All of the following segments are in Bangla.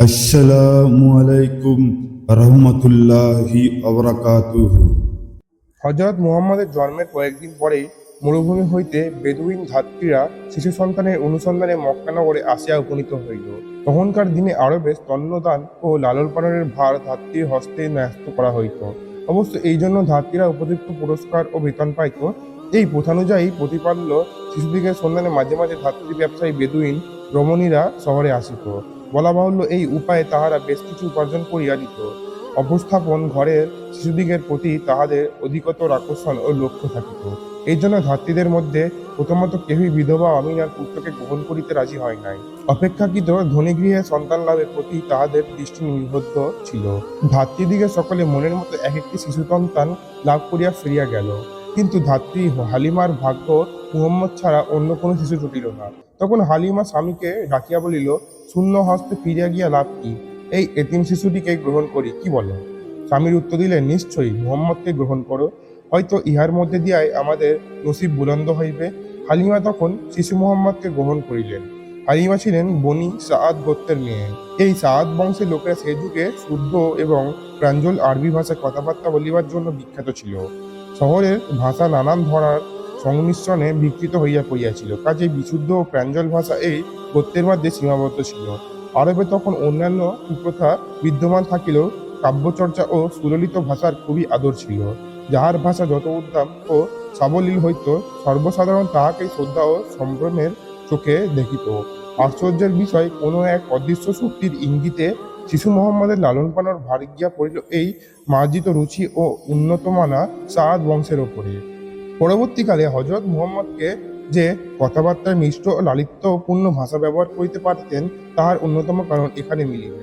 আসসালামু আলাইকুম রহমতুল্লাহি হজরত মুহাম্মদের জন্মের কয়েকদিন পরেই মরুভূমি হইতে বেদুইন ধাত্রীরা শিশু সন্তানের অনুসন্ধানে মক্কানগরে আসিয়া উপনীত হইল। তখনকার দিনে আরবে স্তন্যদান ও লালন পালনের ভার ধাত্রীর হস্তে ন্যস্ত করা হইত। অবশ্য এই জন্য ধাত্রীরা উপযুক্ত পুরস্কার ও বেতন পাইত। এই প্রথানুযায়ী প্রতিপাল্য শিশুদিগের সন্ধানে মাঝে মাঝে ধাত্রী ব্যবসায়ী বেদুইন রমণীরা শহরে আসিত। বলা বাহুল্য এই উপায়ে তাহারা বেশ কিছু উপার্জন করিয়া দিত। অবস্থাপন ঘরের শিশুদিগের প্রতি তাহাদের অধিকতর আকর্ষণ ও লক্ষ্য থাকিত। এই জন্য ধাত্রীদের মধ্যে প্রথমত কেহই বিধবা অমিনার পুত্রকে গ্রহণ করিতে রাজি হয় নাই। অপেক্ষাকৃত ধনী গৃহে সন্তান লাভের প্রতি তাহাদের দৃষ্টি নিবদ্ধ ছিল। ধাত্রীদিগে সকলে মনের মতো এক একটি শিশু সন্তান লাভ করিয়া ফিরিয়া গেল। কিন্তু ধাত্রী হালিমার ভাগ্য মুহম্মদ ছাড়া অন্য কোনো শিশু জুটিল না। তখন হালিমা স্বামীকে ডাকিয়া বলিল, শূন্য হস্তে ফিরিয়া গিয়া লাভ কি? এই এতিম শিশুটিকে গ্রহণ করি, কি বলো? স্বামীর উত্তর দিলেন নিশ্চয়ই, মুহম্মদকে গ্রহণ করো। হয়তো ইহার মধ্যে দিয়াই আমাদের নসিব বুলন্দ হইবে। হালিমা তখন শিশু মোহাম্মদকে গ্রহণ করিলেন। হালিমা ছিলেন বনি সাদ গোত্রের মেয়ে। এই সাদ বংশের লোকেরা সে যুগে শুদ্ধ এবং প্রাঞ্জল আরবি ভাষায় কথাবার্তা বলিবার জন্য বিখ্যাত ছিল। শহরের ভাষা নানান ধরার সংমিশ্রণে বিকৃত হইয়া পড়িয়াছিল। কাজে বিশুদ্ধ ও প্রাঞ্জল ভাষা এই গোত্রের মধ্যে সীমাবদ্ধ ছিল। আরবে তখন অন্যান্য কুপ্রথা বিদ্যমান থাকিলেও কাব্যচর্চা ও সুললিত ভাষার খুবই আদর ছিল। যাহার ভাষা যত উদ্দাম ও সাবলীল হইত, সর্বসাধারণ তাহাকেই শ্রদ্ধা ও সম্ভ্রমের চোখে দেখিত। আশ্চর্যের বিষয়, কোনো এক অদৃশ্য শক্তির ইঙ্গিতে শিশু মোহাম্মদের লালন পালন ভার গিয়া পড়িল এই মার্জিত রুচি ও উন্নতমানা সাদ বংশের ওপরে। পরবর্তীকালে হজরত মুহাম্মদকে যে কথাবার্তায় মিষ্ট ও লালিত্যপূর্ণ ভাষা ব্যবহার করিতে পারতেন, তাহার অন্যতম কারণ এখানে মিলিবে।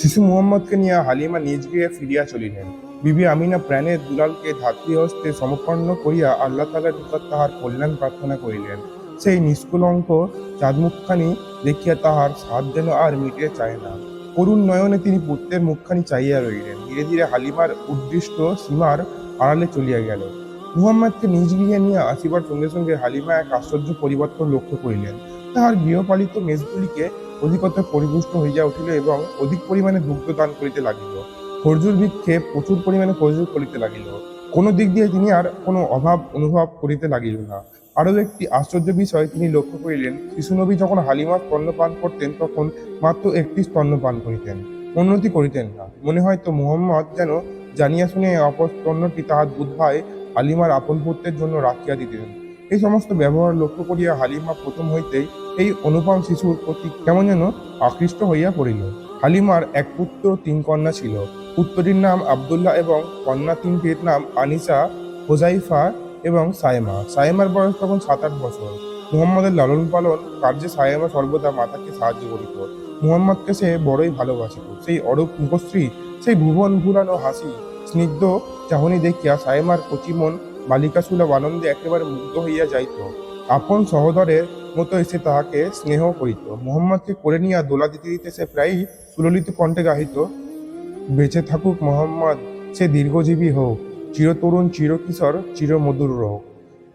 শিশু মুহাম্মদকে নিয়ে হালিমা নিজ গৃহে ফিরিয়া চলিলেন। বিবি আমিনা প্রাণের দুলালকে ধাত্রী হস্তে সমপন্ন করিয়া আল্লাহ তালার নিকট তাহার কল্যাণ প্রার্থনা করিলেন। সেই নিষ্কুলঙ্ক চাঁদমুখখানি দেখিয়া তাহার সাধ যেন আর মিটিয়ে চায় না। করুণ নয়নে তিনি পুত্রের মুখখানি চাইয়া রইলেন ধীরে ধীরে হালিমার উদ্দিষ্ট সীমার আড়ালে চলিয়া গেল মুহাম্মদকে নিজ গৃহে নিয়ে আসিবার সঙ্গে সঙ্গে হালিমা এক আশ্চর্য পরিবর্তন লক্ষ্য করিলেন। তাহার গৃহপালিত মেজগুলিকে অধিকতর পরিপুষ্ট হইয়া উঠিল এবং অধিক পরিমাণে দুগ্ধ দান করিতে লাগিল। খরজুর বৃক্ষে প্রচুর পরিমাণে খরজুর করিতে লাগিল। কোনো দিক দিয়ে তিনি আর কোনো অভাব অনুভব করিতে লাগিল না। আরও একটি আশ্চর্য বিষয় তিনি লক্ষ্য করিলেন শিশুনবী যখন হালিমার স্তন্য পান করতেন তখন মাত্র একটি স্তন্য পান করিতেন উন্নতি করিতেন না। মনে হয় তো মুহাম্মদ যেন জানিয়া শুনে অপর স্তন্যটি তাহার দুধ ভাই হালিমার আপন পুত্রের জন্য রাখিয়া দিতেন। এই সমস্ত ব্যবহার লক্ষ্য করিয়া হালিমা প্রথম হইতেই এই অনুপম শিশুর প্রতি কেমন যেন আকৃষ্ট হইয়া পড়িল। হালিমার এক পুত্র, তিন কন্যা ছিল। পুত্রটির নাম আবদুল্লাহ এবং কন্যা তিনটির নাম আনিসা, হোজাইফা এবং সায়েমা। সায়েমার বয়স তখন সাত আট বছর। মুহাম্মদের লালন পালন কার্যে সায়েমা সর্বদা মাতাকে সাহায্য করিত। মুহাম্মদকে সে বড়ই ভালোবাসিত। সেই অরূপ মুখশ্রী, সেই ভুবন ভুলানো হাসি, স্নিগ্ধ চাহনি দেখিয়া সায়েমার কচিমন বালিকা সুলভ আনন্দে একেবারে মুগ্ধ হইয়া যাইত। আপন সহদরের মতো এসে তাহাকে স্নেহ করিত। মোহাম্মদকে করে নিয়া দোলা দিতে দিতে সে প্রায়ই সুললিত কণ্ঠে গাহিত, বেঁচে থাকুক মোহাম্মদ, সে দীর্ঘজীবী হোক। চিরতরুণ, চিরকিশোর, চিরমধুর হোক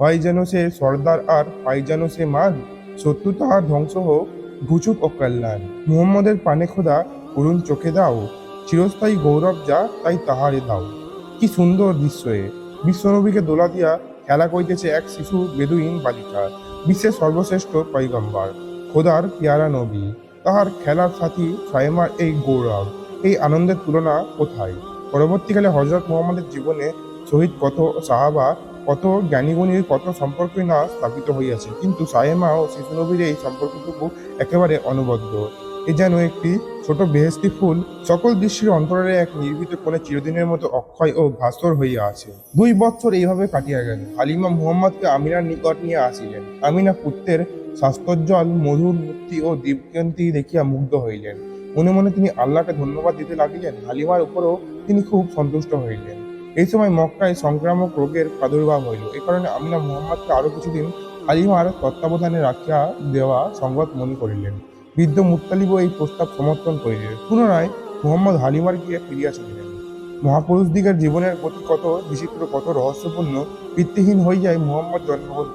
হয় যেন সে সর্দার আর পাই যেন সে মান, শত্রু তাহার ধ্বংস হোক ঘুচুক ও কল্যাণ। মুহাম্মদের পানে খোদা করুণ চোখে দাও, চিরস্থায়ী গৌরব যা তাই তাহারে দাও। কি সুন্দর দৃশ্য এ। বিশ্বনবীকে দোলা দিয়া খেলা করিতেছে এক শিশু বেদুইন বালিকা, বিশ্বের সর্বশ্রেষ্ঠ পৈগম্বর খোদার পিয়ারা নবী। তাহার খেলার সাথী সায়েমার এই গৌরব, এই আনন্দের তুলনা কোথায়? পরবর্তীকালে হজরত মোহাম্মদের জীবনে শহীদ কত সাহাবা, কত জ্ঞানীগুণীর কত সম্পর্কই না স্থাপিত হইয়াছে। কিন্তু সায়েমা ও শিশুনবীর এই সম্পর্কটুকু একেবারে অনবদ্য। এ যেন একটি ছোট বেহেস্তি ফুল সকল দৃশ্যের অন্তরে এক নির্ভীত কোণে চিরদিনের মতো অক্ষয় ও ভাস্বর হইয়া আছে। দুই বছর এইভাবে কাটিয়া গেল। হালিমা মুহাম্মদকে আমিনার নিকট নিয়ে আসিলেন। আমিনা পুত্রের স্বাস্থ্যোজ্জ্বল মধুর মূর্তি ও দীপকান্তি দেখিয়া মুগ্ধ হইলেন। মনে মনে তিনি আল্লাহকে ধন্যবাদ দিতে লাগিলেন, হালিমার উপরও তিনি খুব সন্তুষ্ট হইলেন। এই সময় মক্কায় সংক্রামক রোগের প্রাদুর্ভাব হইল। এ কারণে আমিনা মুহাম্মদকে আরও কিছুদিন হালিমার তত্ত্বাবধানে রাখিয়া দেওয়া সংবাদ মনে করিলেন। বৃদ্ধ মুত্তালিবও এই প্রস্তাব সমর্থন করিলেন। পুনরায় মোহাম্মদ হালিমার গিয়ে ফিরিয়া চলিলেন। মহাপুরুষদিগের জীবনের প্রতি কত বিচিত্র, কত রহস্যপূর্ণ, ভিত্তিহীন হইয়াই মুহাম্মদ জন্মগ্রহণ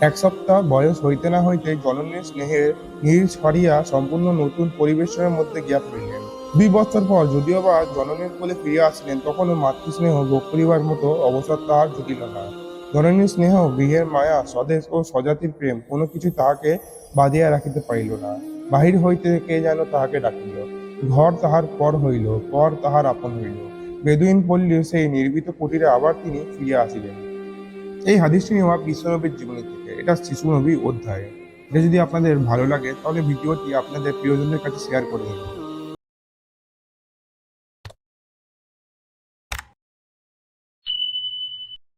এক সপ্তাহ বয়স হইতে না হইতে জননীর স্নেহের নীল ছাড়িয়া সম্পূর্ণ নতুন পরিবেশনের মধ্যে গিয়া পড়িলেন। দুই বছর পর যদিও বা জননীর কোলে ফিরিয়া আসিলেন, তখনও মাতৃস্নেহ ভোগ করিবার মতো অবসর তাহার জুটিল না। জননীর স্নেহ, গৃহের মায়া, স্বদেশ ও স্বজাতির প্রেম কোনো কিছু তাহাকে বাঁধিয়া রাখিতে পারিল না। বাহির হইতে কে যেন তাহাকে ডাকিল। ঘর তাহার পর হইল পর তাহার আপন হইল। বেদুইন পল্লীর সেই নির্মিত কুটিরে আবার তিনি ফিরিয়া আসিলেন। এই হাদিসটি নেওয়া বিশ্বনবীর জীবনী থেকে। এটা শিশু নবী অধ্যায়। এটা যদি আপনাদের ভালো লাগে, তাহলে ভিডিওটি আপনাদের প্রিয়জনদের কাছে শেয়ার করে দিন